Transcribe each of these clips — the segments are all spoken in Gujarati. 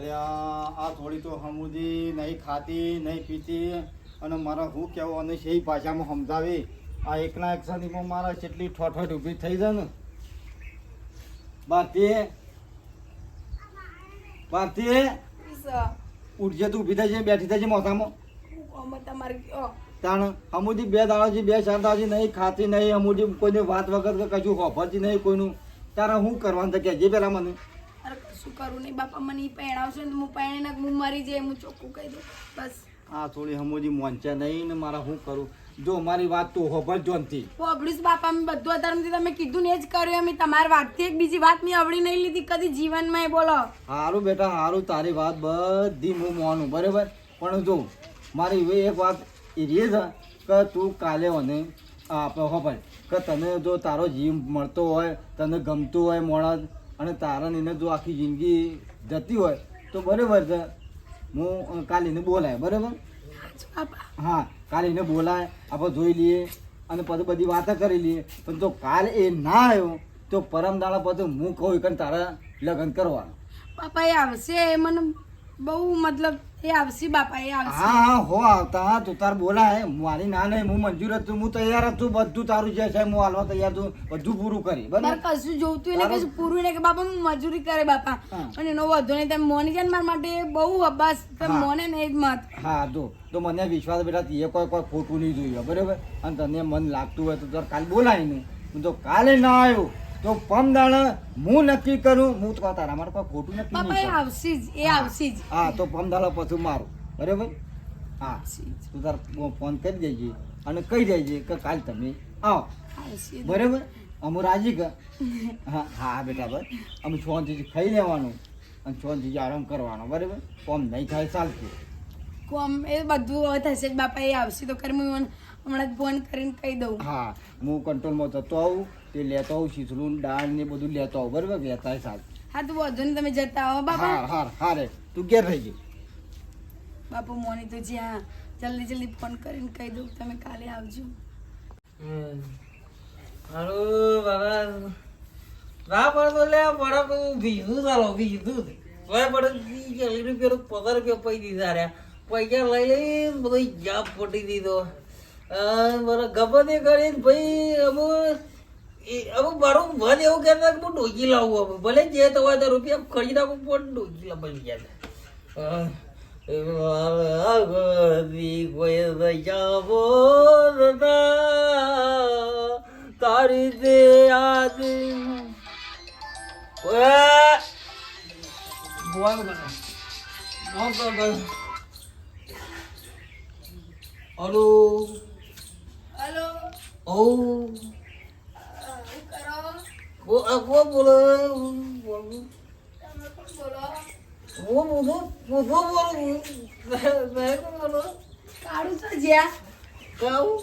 અરે આ થોડી તો સમુદી નહીં ખાતી નહીં પીતી અને મારા હું કહેવું અને એ ભાષામાં સમજાવી. આ એકના એક સદીમાં મારા કેટલી ઠોઠોઠ ઊભી થઈ જાય ને. ભારતી ભારતી ઉઠજે તું ઊભી થાય છે બેઠી થાય છે મોસામાં તાણ અમુજી બે દાળાજી બે ચાર દાડાજી નહીં ખાતી નહીં અમુજી કોઈની વાત વગર કશું હોફરતી નહીં કોઈનું. તારા શું કરવાનું તો કે જે પેલા મને? કશું કરું નહીં? બાપા મને ઈ પહેણાવશે ને હું પહેણી હું મરી જાય હું ચોખ્ખું કહી દઉં. બસ. આ થોડી હમુજી મોંચા નહીં ને મારા શું કરું? જો મારી વાત તું હોફર જોનથી. હોભળીશ બાપા મેં બધું અત્યારથી તમે કીધું ને એ જ કર્યું અમે તમારી વાતથી એક બીજી વાત મેં અવળી નહીં લીધી કદી જીવનમાં એ બોલો. સારું બેટા સારું તારી વાત બધી હું માનું બરાબર? પણ જો મારી એવી એક વાત એ રહી છે કે તું કાલે મને આપણે ખબર કે તને જો તારો જીવ મળતો હોય તને ગમતું હોય માણસ અને તારા એને જો આખી જિંદગી જતી હોય તો બરાબર છે. હું કાલે એને બોલાય, બરાબર? હા, કાલે એને બોલાય આપણે જોઈ લઈએ અને પછી બધી વાતો કરી લઈએ. પણ જો કાલે એ ના આવ્યો, તો પરમ દાડા પછી હું કહું કે તારા લગ્ન કરવાનું. બાપા, એ આવશે એ મને બહુ મતલબ એ આવશે બાપા એ આવશે. હા હા હો આવતા હા તું તાર બોલાય. મારી ના નહીં હું મંજૂર જ હું તૈયાર જ બધું તારું જે છે હું હાલવા તૈયાર છું બધું પૂરું કરી બરાબર? કશું જોવતું ને કશું પૂરું ને કે બાપા હું મજૂરી કરે બાપા. અને એનો વધુ નહીં તમે મોની ને મારા માટે બહુ અબ્બાસ તમે. મોને ને મત. હા જો તો મને વિશ્વાસ બેટા એ કોઈ કોઈ ખોટું નહીં જોયું બરાબર? અને તને મન લાગતું હોય તો તાર કાલે બોલાય નહીં. હું તો કાલે ના આવ્યો. તો પમ દાડા હું નક્કી કરું? હું તો તારા મારે કોઈ ખોટું નક્કી પપ્પા એ આવશે જ એ આવશે જ. હા તો પમ દાડા પછી મારું. બરાબર? હા. તું તાર ફોન કરી દેજે અને કહી દેજે કે કાલ તમે આવો. બરાબર? અમુ રાજી કે હા હા બેટા બસ. અમે છોનથી ખાઈ લેવાનું અને છોનથી આરામ કરવાનો. બરાબર? કોમ નહીં થાય ચાલશે. કોમ એ બધું હવે થશે જ. બાપા એ આવશે તો કરી હું હમણાં ફોન કરીને કહી દઉં. હા હું કંટ્રોલમાં જતો આવું. તે લેતો આવું છીછરું દાળ ને બધું લેતો આવું. બરાબર લેતા સારું હા તો વધુ ને તમે જતા આવો બાપા. હા હા હા રે. તું ઘેર રહી જઈ બાપુ મોની તો જ્યાં જલ્દી જલ્દી ફોન કરીને કહી દઉં તમે કાલે આવજો. હાલો બાબા. ના પડતો લે પડે તો ભીધું ચાલો ભીજું તોય પડે ચાલીસ રૂપિયા પગાર રૂપિયા પૈ દીધા રહ્યા પૈસા લઈ લઈ બધો જાપ પટી દીધો. બરાબર ગમે કરીને ભાઈ અમુ એ અમુ મારું મન એવું કહેતા કે હું ડોકી લાવું હવે. ભલે જે તો હોય તો રૂપિયા ખરીદ નાખું પણ ડોકી લાવી ગયા આગળથી કોઈ રજાવો ના. તારી દે યાદ હલો. હલો. ઓ કો કો બોલો બોલ. બોલો હું બોલું બોલું. મેં કોણ બોલો. કાઢું તો જ્યાં. ગાવું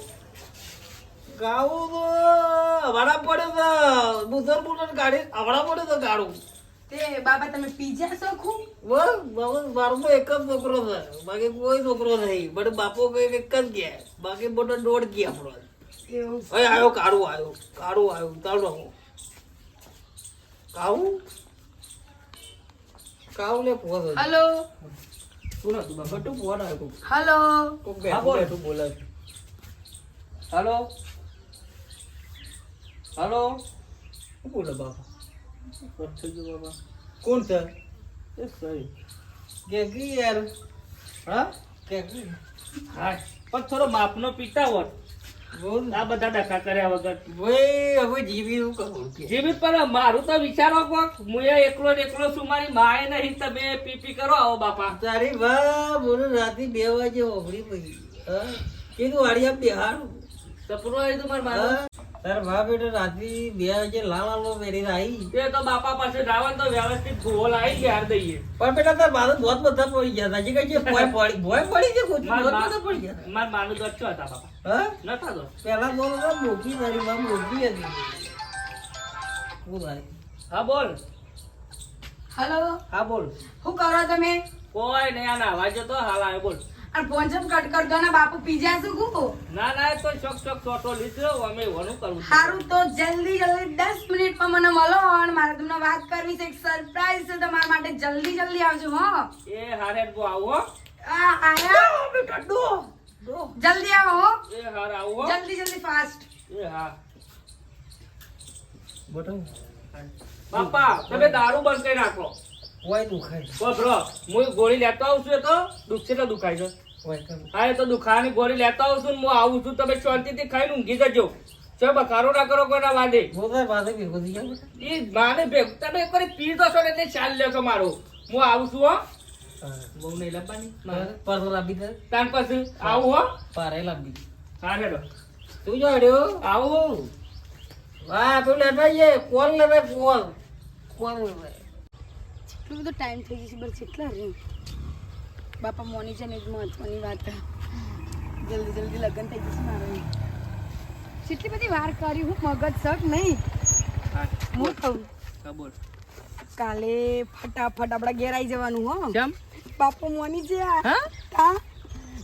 ગાવું તો હવાડા પડે તો બુધર બુધર ગાડી હવાડા પડ્યો તો ગાડું. તે બાબા તમે પીઝા શોખું બસ બાબુ મારો તો એક જ છોકરો છે. બાકી કોઈ છોકરો નહીં. બટ બાપો કઈ એક જ ગયા. બાકી બધા દોઢ ગયા આપણો હવે આવ્યો કાળું આવ્યો કાળું આવ્યું ચાલો કાવું? કાવું લે ફોન હેલો. શું તું બાબા તું ફોન આવ્યો હેલો. કોક બેઠું બેઠું બોલે. હાલો. હેલો. શું બોલે બાપા? બાપા. કોણ છે? એ સહી. કેકી યાર. હા? કેકી હા. પણ થોડો માપનો પીતા હોત. બોલ આ બધા ડખા કર્યા વગર. ભાઈ હવે જીવી જીવિત પર મારું તો વિચારો કોક. હું એકલો ને એકલો છું મારી માએ નહીં તમે પી પી કરો આવો બાપા. તારી વાહ બોલો રાતે બે વાગે ઓગળી પડી. હા? કીધું વાડી આપ બેહાડું સપનું આવ્યું તું મારા મારું. તાર બાપ એટલે રાત્રી બે વાગે લાલ લાલ મેરી આવી એ તો બાપા પાસે જાવન તો વ્યવસ્થિત ગોળ આવી ગયા દઈએ. પણ બેટા તાર બાદ બહુ બધા પડી ગયા હજી કઈ ભોય પડી ભોય પડી છે કુછ બહુ મારા બધા પડી ગયા મારા માનું તો છો હતા બાપા? હા? નતા દો પેલા બોલ તો મોટી મારી માં મોટી હતી. હા બોલ. હેલો? હા બોલ. શું કરો તમે? કોઈ નહીં આ નાવા જતો હાલ આવે બોલ. અને ફોન ચમ કટ કર દો ને બાપુ પીજા જાશું કુ ના ના તો શોખ શોખ ટોટો લીધો. અમે વનું કરવું છે. સારું તો જલ્દી જલ્દી દસ મિનિટમાં મને મળો અને મારે તમને વાત કરવી છે. એક સરપ્રાઈઝ છે તમારા માટે. જલ્દી જલ્દી આવજો હો. એ હારે બો આવો આ આયા. બેટા ડો. જલ્દી આવો હો. એ હાર આવો જલ્દી જલ્દી ફાસ્ટ એ હા. બટન. બાપા તમે દારૂ બંધ કરી નાખો. ઓય દુખાય. બસ રો હું ગોળી લેતો આવું છું એ તો દુખશે તો દુખાય છે. હા એ તો દુખાની ગોળી લેતા આવું છું હું આવું છું તમે શાંતિથી ખાઈને ઊંઘી જજો. ચો બકારો ના કરો કોઈના વાદે. ગયા બેટા માને ભેગ. તમે એક વાર પી દો છો ને એટલે ચાલ લ્યો છો મારો. હું આવું છું હો. બહુ નહીં લાવવાની મારે પર લાંબી દે તાર પછી. આવું હો. પારે લાંબી. હા હેડો તું જોડ્યો આવું. વાહ તું લેવાઈએ કોલ કોણ લેતા કોલ કોણ લેતા એટલો બધો ટાઈમ થઈ જશે બસ કેટલા રે બાપા મોની છે ને એ જ મહત્વની વાત. જલ્દી જલ્દી લગ્ન થઈ જશે મારે કેટલી બધી વાર કરી હું મગજ શક નહીં. હું. કહું બોલ. કાલે ફટાફટ આપણા ઘેર આવી જવાનું હો. કેમ? બાપુ મોની છે હા?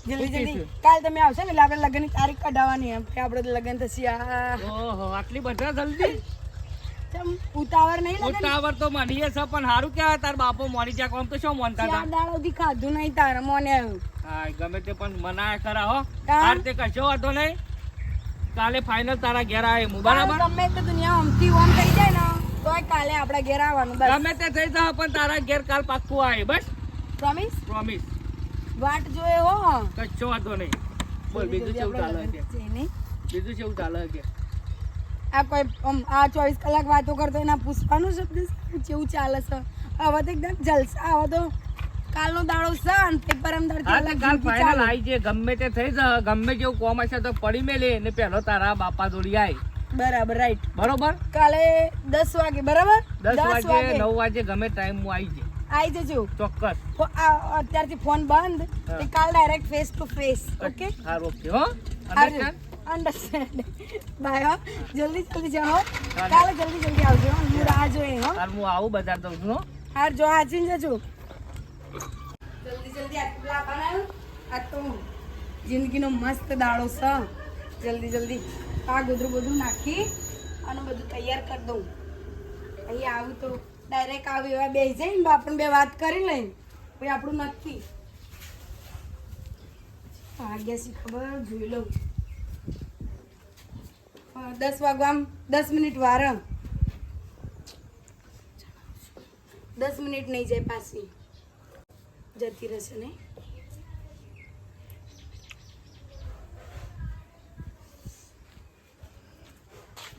જલ્દી જલ્દી. કાલ તમે આવશો ને એટલે આપણે લગ્નની તારીખ કઢાવવાની એમ. આપણે લગ્ન થશે આ. ઓહો આટલી બધા જલ્દી? ઉતાવળ નહીં ઉતાવર ઉતાવળ તો મળીએ છે પણ સારું કહેવાય તાર બાપો મોરી જાય કોમ તો શું મોનતા હતા દાડો થી ખાધું નહીં તાર મોને આવ્યું હા ગમે તે પણ મનાય ખરા હો. તાર? તે કશો વાંધો નહીં. કાલે ફાઇનલ તારા ઘેર આવે હું બરાબર? ગમે તે દુનિયા અમથી ઓમ થઈ જાય ને તોય કાલે આપણા ઘેર આવવાનું બસ. ગમે તે થઈ જાય પણ તારા ઘેર કાલ પાક્કું આવે બસ? પ્રોમિસ પ્રોમિસ વાટ જોયે હો. કશો વાંધો નહીં. બોલ બીજું કેવું ચાલે છે? બીજું કેવું ચાલે કે આ કોઈ આ ચોવીસ કલાક વાતો કરતો એના પૂછવાનું શબ્દ કેવું ચાલે છે? હવે તો એકદમ જલસા હવે તો કાલનો દાડો છે અને તે પરમ કાલ ફાઇનલ આવી છે ગમે તે થઈ જાય ગમે જેવું કોમ હશે તો પડી મેલે ને પહેલો તારા બાપા દોડી આય. બરાબર રાઈટ બરોબર? કાલે દસ વાગે બરાબર? દસ વાગે નવ વાગે ગમે ટાઈમ હું આવી જાય આવી જજો. ચોક્કસ. અત્યારથી ફોન બંધ. કાલ direct face to face okay સારું ઓકે હો? અન્ડરસ્ટેન્ડ બાય હો જલ્દી જલ્દી જાઓ કાલે જલ્દી જલ્દી આવજો હું રાહ જોઈએ હો હું આવું બજાર દઉં છું હો. હાર જો આજે જજો જલ્દી જલ્દી આટલા બનાવ્યું આ તો જિંદગીનો મસ્ત દાડો છે જલ્દી જલ્દી આ ગોદરું બધું નાખી અને બધું તૈયાર કરી દઉં. અહીં આવું તો ડાયરેક્ટ આવું એવા બે જાય ને આપણને બે વાત કરી લઈ પછી આપણું નક્કી વાગ્યા છે ખબર જોઈ લઉં. દસ વાગવા દસ મિનિટ વાર દસ મિનિટ નહીં જાય પાછી. જતી રહેશે ને?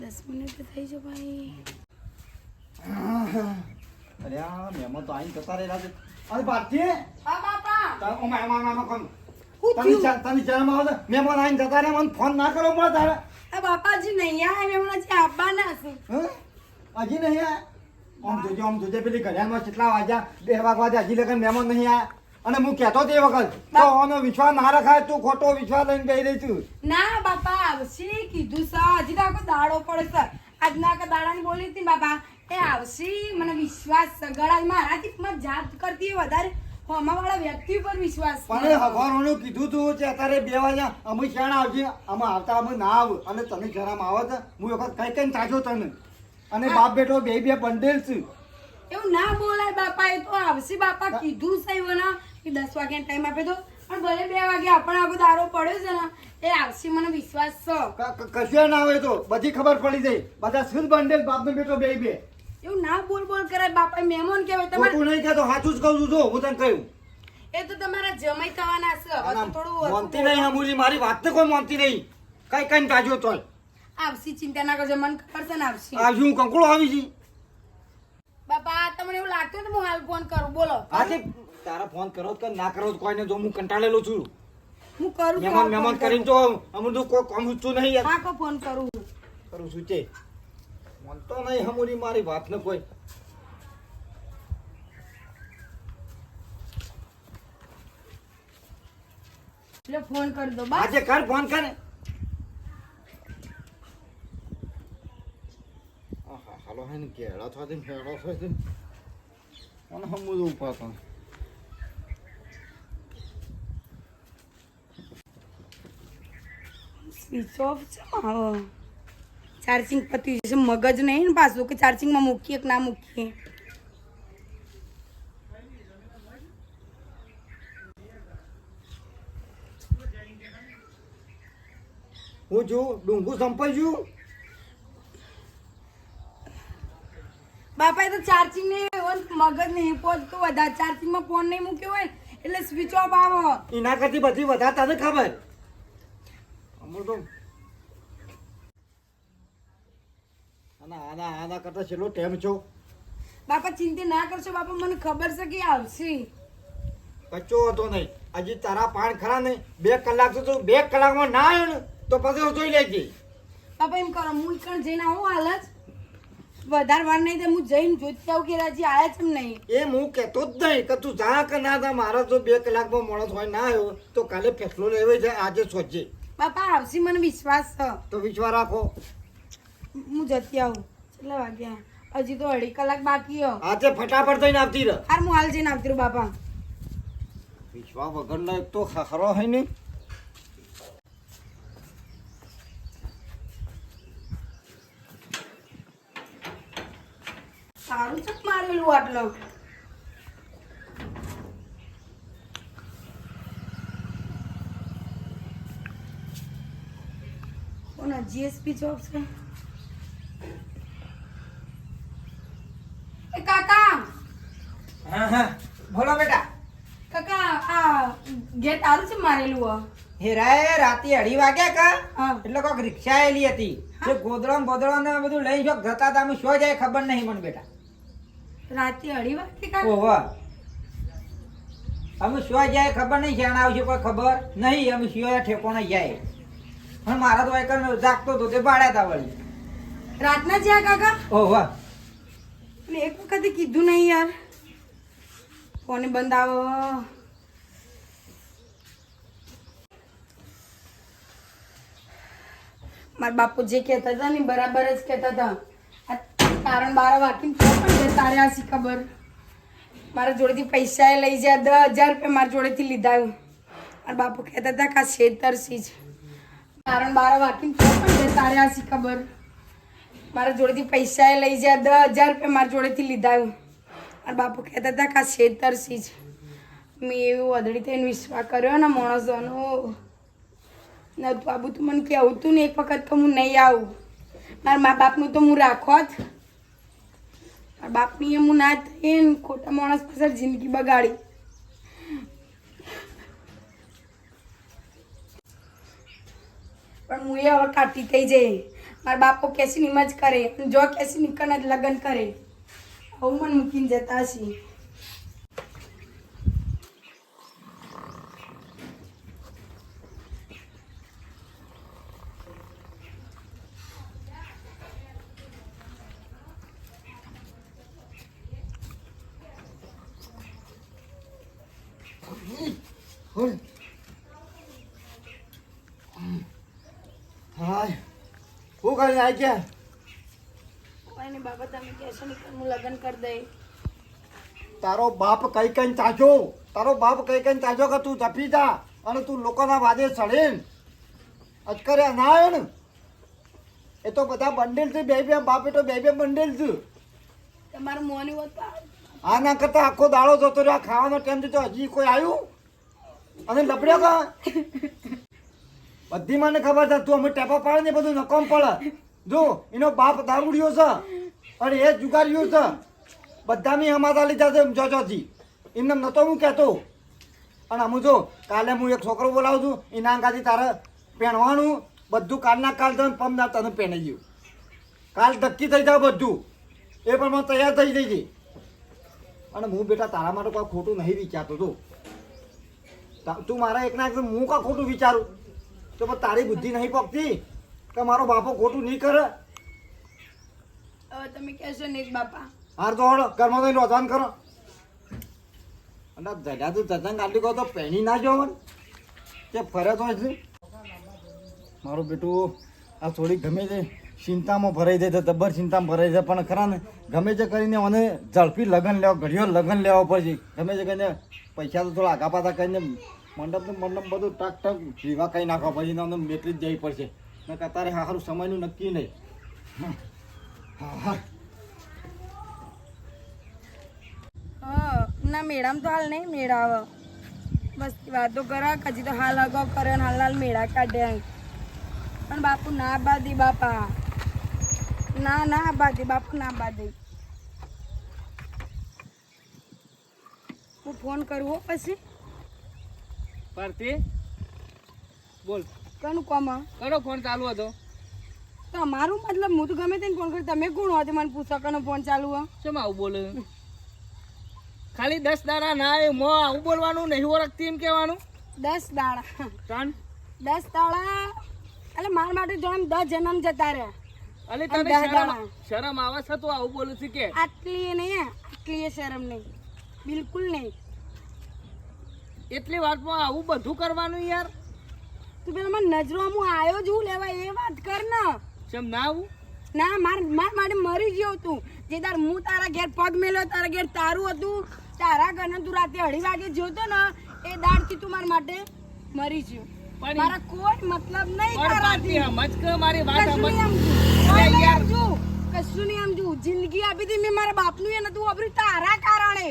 દસ મિનિટ થઈ છે ભાઈ. અરે આ મહેમાન તો આઈને જતા રહેલા છે. અરે ભારતી હા બાપા. તારે એમાં આમાં કોણ? શું તને થયું? શા- તને શરમ આવે છે? મહેમાન આઈને જતા રહે મને ફોન ના કરો મળે તારે બાપાજી નહીં આવે એમના જે આપવાના છે. હં? હજી નહીં આયા? આમ જોજો આમ જોજે પેલી ઘડિયાળમાં કેટલા વાગ્યા? બે વાગવા દે હજી લગન મહેમાન નહીં આયા. અને હું કહેતો તે વખત તો ઓનો વિશ્વાસ ના રખાય તું ખોટો વિશ્વાસ લઈને ગઈ રહી છું. ના બાપા આવશે કીધું સર હજી તો દાડો પડે છે. આજના કે દાડાની બોલી હતી બાપા એ આવશે મને વિશ્વાસ ગળા મારાથી મને જાત કરતી વધારે. હોમાવાળા વ્યક્તિ પર વિશ્વાસ પણ હવારોનું કીધું તું કે અત્યારે બે વાગ્યા અમે શાણ આવજે અમે આવતા અમે ના આવ. અને તમે શરમ આવો તો હું વખત કઈ કઈ થાજો તને. અને બાપ બેટો બે બે બંડેલ છે. એવું ના બોલાય બાપા એ તો આવશે. બાપા કીધું છે મને કે દસ વાગ્યાનો ટાઈમ આપે તો. પણ ભલે બે વાગે આપણને આખો દાડો પડ્યો છે ને એ આવશે મને વિશ્વાસ છે. કશું ના આવે તો બધી ખબર પડી જાય. બધા શુદ્ધ બંડેલ બાપ બેટો બે બે. એવું ના બોલ બોલ કરે બાપા મહેમાન કહેવાય. તમારે ખોટું નહીં કહેતો સાચું જ કહું છું જો હું તને કહ્યું એ તો તમારા જમાઈ થવાના છે હવે તો થોડું મોનતી નહીં હમુલી મારી વાત કોઈ મોનતી નહીં. કઈ કઈ તાજો તોય. આવશી ચિંતા ના કરજો મન ખબર છે ને આવશી. આ હું કંકુળો આવી છી? બાપા તમને એવું લાગતું ને તો હું હાલ ફોન કરું બોલો. આજે તારા ફોન કરો કે ના કરો તો કોઈને જો હું કંટાળેલો છું. હું કરું મહેમાન મહેમાન કરીને તો અમુક કોઈ કામ છું નહીં હા કો ફોન કરું. કરું છું તે. મનતો નહીં હમુલી મારી વાત ને કોઈ ફોન કરી દો આજે કર ફોન કર આહા, હાલો હે ને કેળા થવાથી ફેળો થવાથી ને. અને હમું તો ઉપાડતો. સ્વિચ ઓફ છે ચાર્જિંગ પતી જશે. મગજ નહીં ને પાછું કે ચાર્જિંગમાં મૂકીએ કે ના મૂકીએ? હું છું ડુંગું સંપાઈ છું. બાપા એ તો ચાર્જિંગ નહીં મગજ નહીં પહોંચતું વધારે ચાર્જિંગમાં ફોન નહીં મૂક્યો હોય એટલે સ્વિચ ઓફ આવો. એના કરતી બધી વધારે તને ખબર? અમર તો આના આના આના કરતા છેલ્લો ટેમ છો. બાપા ચિંતા ના કરશો બાપા મને ખબર છે કે આવશે. કચ્ચો હતો નહીં. હજી તારા પાણ ખરા નહીં. બે કલાક તો તું બે કલાકમાં ના આવ્યો ને તો પછી હું જોઈ લેજે. બાપા એમ કરો હું કણ જઈને આવું હાલ જ વધારે વાર નહીં તો હું જઈને જોતી કે રાજી આવ્યા છે નહીં. એ હું કહેતો જ નહીં કે તું જા કે ના જા મારા જો બે કલાકમાં મોડો હોય ના આવ્યો તો કાલે ફેસલો લેવો છે આજે સોચજે. બાપા આવશે મને વિશ્વાસ છે. તો વિશ્વાસ રાખો. હું જતી આવું. કેટલા વાગ્યા હજી તો અઢી કલાક બાકી હો. આજે ફટાફટ થઈને આવતી રહ. હાર હું હાલ જઈને આવતી રહું બાપા. વિશ્વા વગરનો એક તો ખરો હોય ને સારું છે મારેલું આટલો? કોના જીએસપી જોબ છે એ કાકા હા હા બોલો બેટા કાકા આ ગેટ આરું છે મારેલું હો. હેરાએ રાતે અઢી વાગ્યા કા? એટલે કોઈક રિક્ષા આવેલી હતી. જે ગોદડો બોદડો ને બધું લઈ જો જતા હતા. અમે શું જાય ખબર નહીં મને બેટા. રાતે અઢી વાગે કા? ઓહો. અમે શું જાય ખબર નહીં જાણ આવશે કોઈ ખબર? નહીં અમે શું ઠેકોણે જાય. પણ મારા તો એક જાગતો હતો તે ભાડ્યા હતા વળી. રાતના જ્યાં કાકા ઓહો. એટલે એક વખતે કીધું નહીં યાર. ફોને બંધ આવો. મારા બાપુ જે કહેતા હતા ને બરાબર જ કહેતા હતા. કારણ બાર વાકીને તો પણ જતા રહ્યા છે ખબર? મારા જોડેથી પૈસા એ લઈ જાય, દસ હજાર રૂપિયા મારા જોડેથી લીધા. મારા બાપુ કહેતા હતા કે આ છેતરસી જ તારણ બાર વાકીને તો પણ જતા રહ્યા છે ખબર? મારા જોડેથી પૈસા એ લઈ જાય, દસ હજાર રૂપિયા મારા જોડેથી લીધા. મારા બાપુ કહેતા હતા કે આ છેતરસી જ મેં એવું અદડી થઈને વિશ્વાસ કર્યો ને માણસોનો. નતું આબુ બધું મને કહેવું તું ને એક વખત તો હું નહીં આવું. મારા મા બાપનું તો હું રાખો જ. મારા બાપની એમ હું ના થઈ ને, ખોટા માણસ પાસે જિંદગી બગાડી. પણ હું એ હવે કાઢી થઈ જઈ. મારા બાપો કેસીની જ કરે જો કેસી નિકન જ લગ્ન કરે. હવે મને મૂકીને જતા હશે હોય હાય હું કરીને આવી ગયા કોઈની બાબા તમે કહેશો ને હું લગ્ન કરી દઈ તારો બાપ કઈ કઈ તાજો તારો બાપ કઈ કઈ તાજો કે તું તપી જા અને તું લોકોના વાદે ચડે અચકરે ના આવ્યો ને એ તો બધા બંડેલ છે બે બે બાપ તો બે બે બંડેલ છે. તમારું મોની આ ના કરતા આખો દાડો જતો રહ્યો ખાવાનો ટાઈમ તો હજી કોઈ આવ્યું અને લપડ્યો કા? બધી મને ખબર છે, તું અમે ટેપા પાડે ને બધું નકામ પડે. જો, એનો બાપ દારૂડિયો છે અને એ જુગારીઓ છે. બધાની અમારા લીધા છે જોજોજી એમને નતો હું કહેતો. અને અમુ જો, કાલે હું એક છોકરો બોલાવું છું, એના અંગાથી તારે પહેણવાનું, બધું કાલના કાલ તને પમદાર તને પહેણી ગયું કાલ ધક્કી થઈ જાવ બધું. એ પણ મને તૈયાર થઈ જઈ છે અને હું બેટા તારા માટે કોઈ ખોટું નહીં વિચારતો તો, તું મારા એકના એક હું કા ખોટું વિચારું? તો પણ તારી બુદ્ધિ નહીં પકતી કે મારો બાપો ખોટું નહીં કરે? હવે તમે કહેશો નહીં બાપા. હાર તો હળો ઘરમાં તો નોંધાન કરો. અને જગા તું જતન કાઢી કહો તો પહેણી ના જોવો કે તે ફરે તો છે મારું બેટું આ થોડી ગમે છે ચિંતામાં ભરાઈ જાય તો જબ્બર ચિંતામાં ભરાઈ જાય પણ ખરા ને ગમે તે કરીને મને ઝડપી લગન લેવા ઘડીઓ લગન લેવા પડશે ગમે તે કરીને પૈસા તો થોડા આઘા પાછા કરીને મંડપ ને મંડપ બધું ટક ટક જીવા કઈ નાખો પછી તમને મેટલી જ જવી પડશે. ને તારે સારું સમયનું નક્કી નહીં. ના, મેળામાં તો હાલ નહીં મેળા આવે બસ, વાતો કરા, હજી તો હાલ અગાઉ કરે હાલ હાલ મેળા કાઢ્યા પણ બાપુ ના બાદી બાપા. ના ના બાદી બાપુ ના બાદી હું ફોન કરું હો પછી? પરથી બોલ. કનું કોમ કરો ફોન ચાલુ હતો. તમારું મતલબ હું તો ગમે તેને ફોન કરું તમે કોણ હોતે મને પૂછો કનો ફોન ચાલુ હો? શું આવું બોલે? ખાલી દસ દાડા ના આવે મો આવું બોલવાનું નહીં ઓળખતી એમ કહેવાનું? દસ દાડા. ત્રણ? દસ દાડા. એટલે માર માટે જો એમ દસ જન્મ જતા રહ્યા. અલે તને શરમ. શરમ આવે છે તો આવું બોલું છું કે. આટલી એ નહીં આટલી એ શરમ નહીં. બિલકુલ નહીં. એટલી વાતમાં આવું બધું કરવાનું યાર. તું પેલા મને નજરો હું આવ્યો જ હું લેવા એ વાત કર ને. ચમ ના આવું? ના માર માર માટે મરી ગયો તું. જે તાર હું તારા ઘેર પગ મેલ્યો તારા ઘેર તારું હતું. તારા ઘરને તું રાતે અઢી વાગે જોતો ને એ દાડથી તું મારા માટે મરી ગયો. પણ મારા કોઈ મતલબ નહીં કરવાથી સમજ મારી વાત સમજ. કશું નહીં સમજુ. જિંદગી આપી હતી મેં મારા બાપનું એ નતું વાપર્યું તારા કારણે.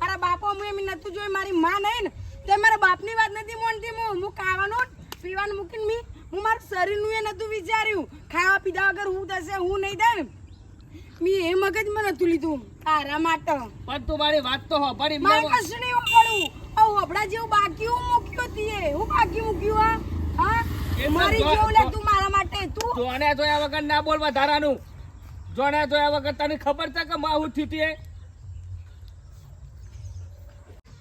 મારા બાપો હું એમ નતું જોઈ મારી માં નહીં ને. તે મારા બાપની વાત નથી મોનતી હું. હું ખાવાનું પીવાનું મૂકીને મી હું મારું શરીરનું એ નતું વિચાર્યું. ખાવા પીધા વગર હું થશે હું નહીં થાય મી એ મગજમાં નતું લીધું. તારા માટે. પણ તું મારી વાત તો હોભળી મારે કશું નહીં વાપરવું ઓ હોબળા જેવું બાકી હું મૂક્યું તીએ હું બાકી મૂક્યું હા? હા? મારી જેવું લે તું મારા માટે. તું? જોણ્યા જોયા વગર ના બોલ વધારાનું. જોણ્યા જોયા વગર તને ખબર છે કે માં હું થયું તું એ?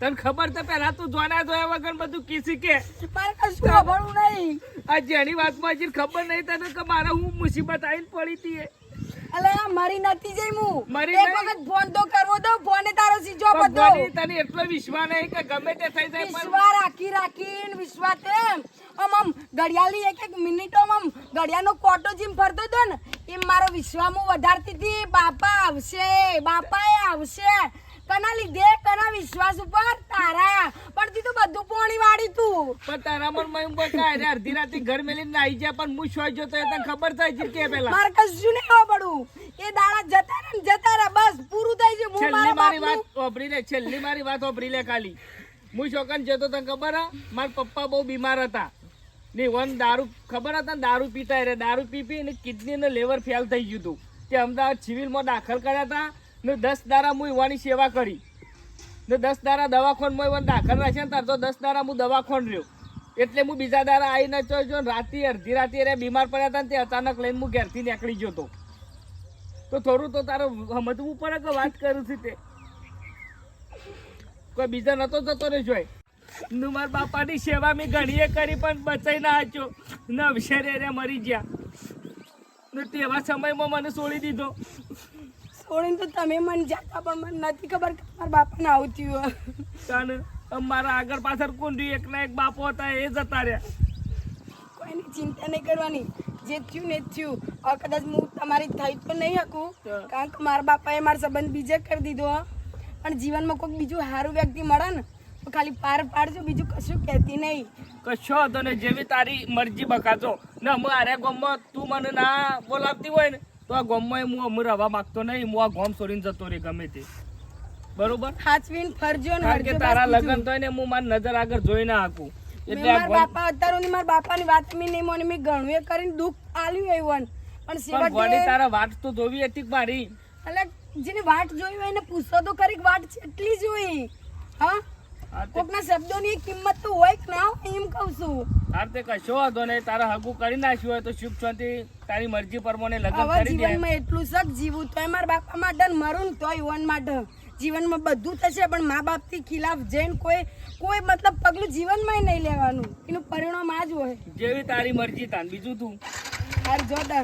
તને ખબર છે પેલા તું જોના જોયા વગર બધું કીસી કે? મારે કશું ખબરવું નહીં. આ જેની વાતમાં હજી ખબર નહીં તને કે મારે હું મુસીબત આવીને પડી હતી અલે મારી નથી જઈ હું મારી એક વખત ફોન તો કરવો તો ફોને તારો સીજો બધો. તને એટલો વિશ્વાસ નહીં કે ગમે તે થઈ જાય વિશ્વાસ વિશ્વા રાખી રાખીને વિશ્વા તેમ આમ આમ ઘડિયાળની એક એક મિનિટોમાં આમ ઘડિયાળનો કોટો જેમ ફરતો હતો ને એમ મારો વિશ્વાસ હું વધારતી હતી. બાપા આવશે બાપા એ આવશે. કના લીધે કના વિશ્વાસ ઉપર તારા. પણ તી તો બધું પોણી વાળી તું. પણ તારા મનમાં એમ ઉપર કાય રે, અડધી રાતે ઘર મેલી નાઈ જા પણ હું શોય જોતો એ તને ખબર થાય છે કે પેલા. માર કશું નહીં ખબર એ દાડા જતા ને જતા રે બસ પૂરું થઈ ગયું. હું મારા મારી વાત ઓભરી લે છેલ્લી મારી વાત ઓબરી લે ખાલી. હું શોકન જતો તને ખબર હા? મારા પપ્પા બહુ બીમાર હતા. ને વન દારૂ ખબર હતા દારૂ પીતા રે? દારૂ પી પી ને કિડની ને લેવર ફેલ થઈ ગયું હતું. તે અમદાવાદ સિવિલમાં દાખલ કર્યા હતા. ને દસ દારા હું યુવાની સેવા કરી. ને દસ દારા દવાખાનમાં યુવાન દાખલ રાખ્યા તાર તો દસ દારા હું દવાખોન રહ્યો. એટલે હું બીજા દારા આવીને ચો જો રાતે અડધી રાતે રે બીમાર પડ્યા હતા ને તે અચાનક લઈને હું ઘેરથી નીકળી ગયો હતો તો થોડું તો તારે સમજવું પડે કે વાત કરું છું તે. કોઈ બીજા નતો જતો ને જોઈ. નું મારા બાપાની સેવા મેં ઘણીએ કરી પણ બચાઈ ના હાચ્યો. ને અવસરે મરી ગયા. ને તેવા સમયમાં મને છોડી દીધો. છોડીને તો તમે મને જાતા પણ મને નથી ખબર કે મારા બાપાને આવું થયું કારણ મારા આગળ પાછળ કોણ રહ્યું? એકના એક બાપો હતા એ જતા રહ્યા. કોઈની ચિંતા નહીં કરવાની. જે થયું ને થયું. હવે કદાચ હું તમારી થઈ તો નહીં શકું. કારણ કે મારા બાપાએ મારો સંબંધ બીજે કરી દીધો. પણ જીવનમાં કોઈક બીજું સારું વ્યક્તિ મળે ને તો ખાલી પાર પાડજો. બીજું કશું કહેતી નહીં. કશો હતો ને જેવી તારી મરજી બકાજો ને અમે આરે ગામમાં તું મને ના બોલાવતી હોય ને તો આ ગામમાં હું અમે રહેવા માંગતો નહીં હું આ ગામ છોડીને જતો રે ગમે તે. બરોબર? હાચવીન ફરજો ને કે તારા લગન તો ને હું માર નજર આગળ જોઈ ના શકું. એટલે મારા બાપા અત્યારે મારા બાપાની વાત મી નહીં મને મેં ઘણું એ કરીને દુઃખ આલ્યું એવું પણ છેવટે તારા વાત તો જોવી હતી મારી? એટલે જેને વાટ જોઈ હોય એને પૂછો તો કરી વાટ કેટલી જોઈ હા? કોકના શબ્દોની કિંમત તો હોય કે ના હોય એમ કહું છું. આ તે કશો વાંધો નહીં તારા હગું કરી નાખ્યું હોય તો શુભ શાંતિ તારી મરજી પ્રમાણે લગ્ન કરી દે. જીવનમાં એટલું સખ જીવું તોય મારા બાપા માટે મરું તોય વન માટે. જીવનમાં બધું થશે પણ મા બાપથી ખિલાફ જઈને કોઈ કોઈ મતલબ પગલું જીવનમાં નહીં લેવાનું. એનું પરિણામ આ જ હોય. જેવી તારી મરજી તાન બીજું તું. હાર જોતા